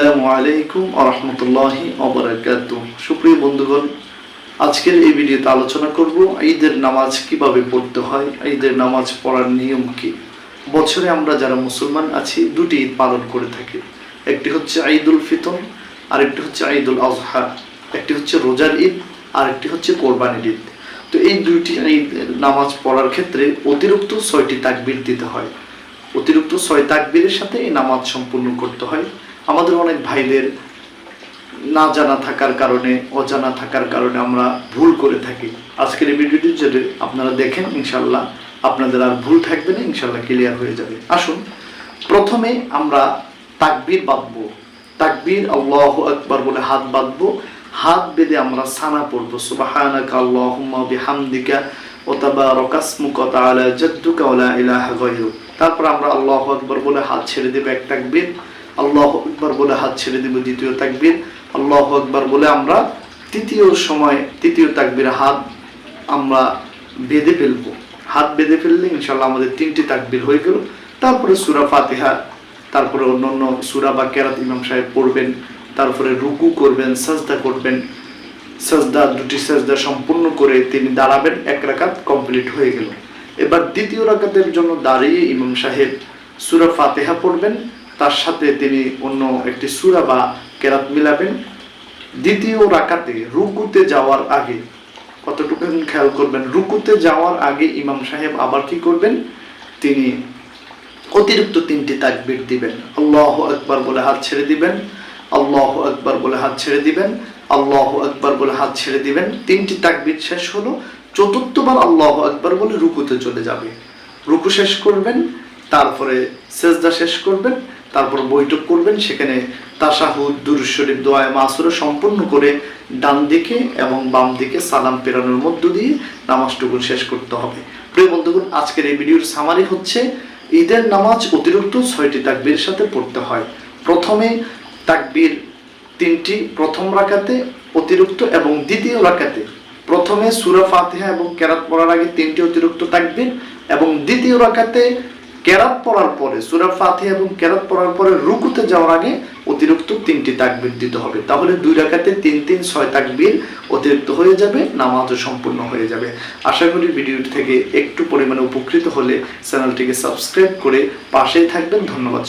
আসসালামু আলাইকুম আরহামতুল্লাহি অবরাকাত সুপ্রিয় বন্ধুগণ, আজকের এই ভিডিওতে আলোচনা করব ঈদের নামাজ কীভাবে পড়তে হয়, ঈদের নামাজ পড়ার নিয়ম কি? বছরে আমরা যারা মুসলমান আছি, দুটি ঈদ পালন করে থাকি। একটি হচ্ছে ঈদুল ফিতর আর একটি হচ্ছে ঈদুল আজহা। একটি হচ্ছে রোজার ঈদ আর একটি হচ্ছে কোরবানির ঈদ। তো এই দুইটি ঈদ নামাজ পড়ার ক্ষেত্রে অতিরিক্ত ছয়টি তাকবির দিতে হয়। অতিরিক্ত ছয় তাকবীরের সাথে এই নামাজ সম্পূর্ণ করতে হয়। আমাদের অনেক ভাইদের না জানা থাকার কারণে, অজানা থাকার কারণে আমরা ভুল করে থাকি। আজকের এই ভিডিওটি যদি আপনারা দেখেন ইনশাল্লাহ আপনাদের আর ভুল থাকবে না ইনশাল্লাহ ক্লিয়ার হয়ে যাবে। আসুন, প্রথমে আমরা তাকবীর বাঁধবো। তাকবীর আল্লাহ আকবার বলে হাত বাঁধবো। হাত বেঁধে আমরা সানা পড়ব। সুবাহানাকা আল্লাহুম্মা বিহামদিকা ওয়া তাবারাকা ইসমুকা ওয়া তাআলা জাদ্দুকা ওয়া ইলাহা গায়রুক। তারপর আমরা আল্লাহু আকবার বলে হাত ছেড়ে দেব এক তাকবীর। আল্লাহু আকবার বলে হাত ছেড়ে দেব দ্বিতীয় তাকবীর। আল্লাহু আকবার বলে আমরা তৃতীয় সময়, তৃতীয় তাকবির হাত আমরা বেঁধে ফেলব। হাত বেঁধে ফেললে ইনশাল্লাহ আমাদের তিনটি তাকবির হয়ে গেল। তারপরে সুরা ফাতিহা, তারপরে অন্য অন্য সুরা বা কেরাত ইমাম সাহেব পড়বেন, তারপরে রুকু করবেন, সাজদা করবেন। সাজদা, দুটি সাজদা সম্পূর্ণ করে তিনি দাঁড়াবেন, এক রাকাত কমপ্লিট হয়ে গেল। এবার দ্বিতীয় রাকাতের জন্য দাঁড়িয়ে ইমাম সাহেব সুরা ফাতেহা পড়বেন। তার সাথে তিনি অন্য একটি সুরা বা কেরাত মিলাবেন। দ্বিতীয় রাকাতে রুকুতে যাওয়ার আগে, কতটুকু খেয়াল করবেন? রুকুতে যাওয়ার আগে ইমাম সাহেব আবার কি করবেন? তিনি অতিরিক্ত তিনটি তাকবীর দিবেন। আল্লাহ আকবার বলে হাত ছেড়ে দিবেন, আল্লাহ আকবার বলে হাত ছেড়ে দিবেন, আল্লাহ আকবার বলে হাত ছেড়ে দিবেন। তিনটি তাকবীর শেষ হলো, চতুর্থবার আল্লাহ আকবার বলে রুকুতে চলে যাবে। রুকু শেষ করবেন, তারপরে সেজদা শেষ করবেন তারপর বৈঠক করবেন, সেখানে তাসাহুদ দুরুশরীফ দোয়া মাসুরা সম্পূর্ণ করে ডান দিকে এবং বাম দিকে সালাম পেরানোর মধ্য দিয়ে নামাজটুকু শেষ করতে হবে। প্রিয় বন্ধুগণ, আজকের এই ভিডিওর সামারি হচ্ছে, ঈদের নামাজ অতিরিক্ত ছয়টি তাকবীর সাথে পড়তে হয়। প্রথমে তাকবীর তিনটি, প্রথম রাকাতে অতিরিক্ত এবং দ্বিতীয় রাকাতে। প্রথমে সুরা ফাতিহা এবং কেরাত পড়ার আগে তিনটি অতিরিক্ত তাকবীর এবং দ্বিতীয় রাকাতে কেরাত পড়ার পরে, সুরা ফাতে এবং কেরাত পড়ার পরে রুকুতে যাওয়ার আগে অতিরিক্ত তিনটি তাকবির দিতে হবে। তাহলে দুই রাখাতে তিন তিন, ছয় তাকবির অতিরিক্ত হয়ে যাবে, নামাজও সম্পূর্ণ হয়ে যাবে। আশা করি ভিডিওটি থেকে একটু পরিমাণে উপকৃত হলে চ্যানেলটিকে সাবস্ক্রাইব করে পাশেই থাকবেন। ধন্যবাদ।